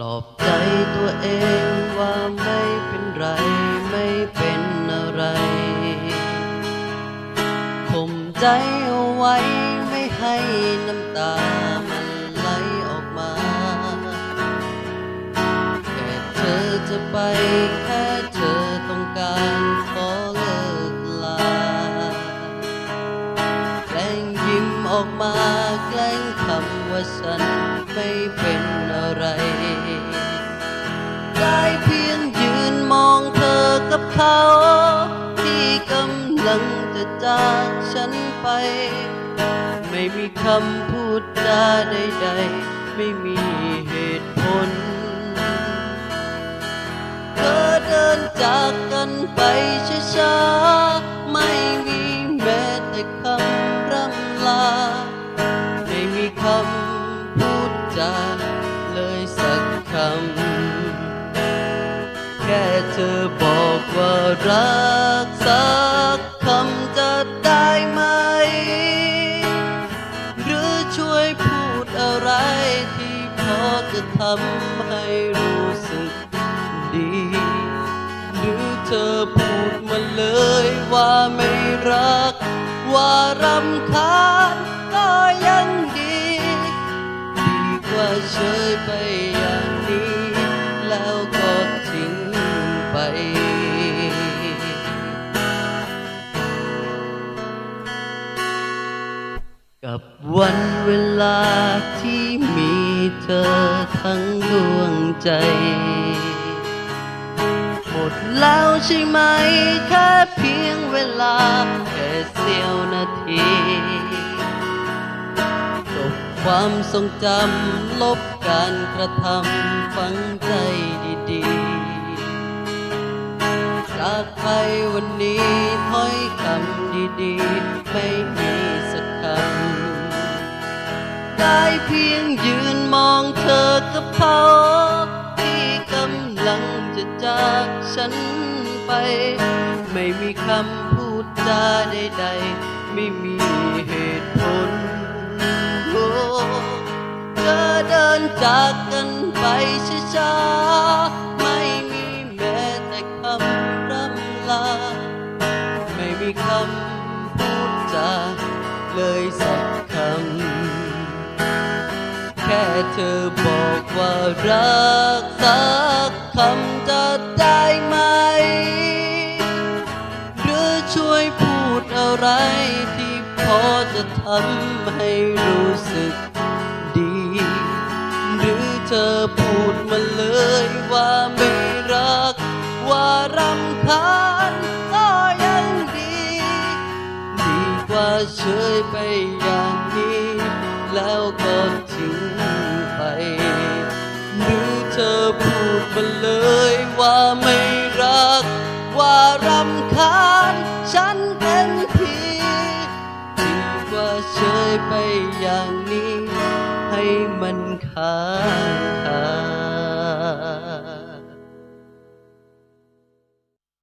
ลอบใจตัวเองว่าไม่เป็นไรไม่เป็นอะไรข่มใจเอาไว้ไม่ให้น้ำตามันไหลออกมา แค่เธอจะไปแค่เธอต้องการขอเลิกลาแกล้งยิ้มออกมาแกล้งคำว่าฉัน ไม่เป็นอะไร ได้เพียงยืนมองเธอกับเขา ที่กำลังจะจากฉันไป ไม่มีคำพูดจาใดๆ ไม่มีเหตุผล เธอเดินจากกันไปช้าๆ ยสักคำ แค่เธอบอกว่ารักสักคำจะได้ไหม หรือช่วยพูดอะไรที่พอจะทำให้รู้สึกดี หรือเธอพูดมาเลยว่าไม่รัก ว่ารำคาญ เฉยไปอย่างนี้ แล้วก็ทิ้งไป กับวันเวลาที่มีเธอทั้งดวงใจ หมดแล้วใช่ไหม แค่เพียงเวลา แค่เสี้ยวนาที ความทรงจำลบการกระทำฝังใจดีๆ จากไปวันนี้ถ้อยคำดีๆ ไม่มีสักคำ ได้เพียงยืนมองเธอกับเขาที่กำลังจะจากฉันไป ไม่มีคำพูดจาใดๆ ไม่มี จากกันไปช้าๆไม่มีแม้แต่คำร่ำลา ไม่มีคำพูดจาเลยสักคำ แค่เธอบอกว่ารักสักคำจะได้ไหม หรือช่วยพูดอะไรที่พอจะทำให้รู้สึก เธอพูดมาเลยว่าไม่รัก ว่ารำคาญก็ยังดี ดีกว่าเฉยไปอย่างนี้ แล้วก็ทิ้งไปหรือเธอพูดมาเลยว่าไม่รัก ว่ารำคาญฉันเป็นทีดีกว่าเฉยไปอย่าง มันค้างคา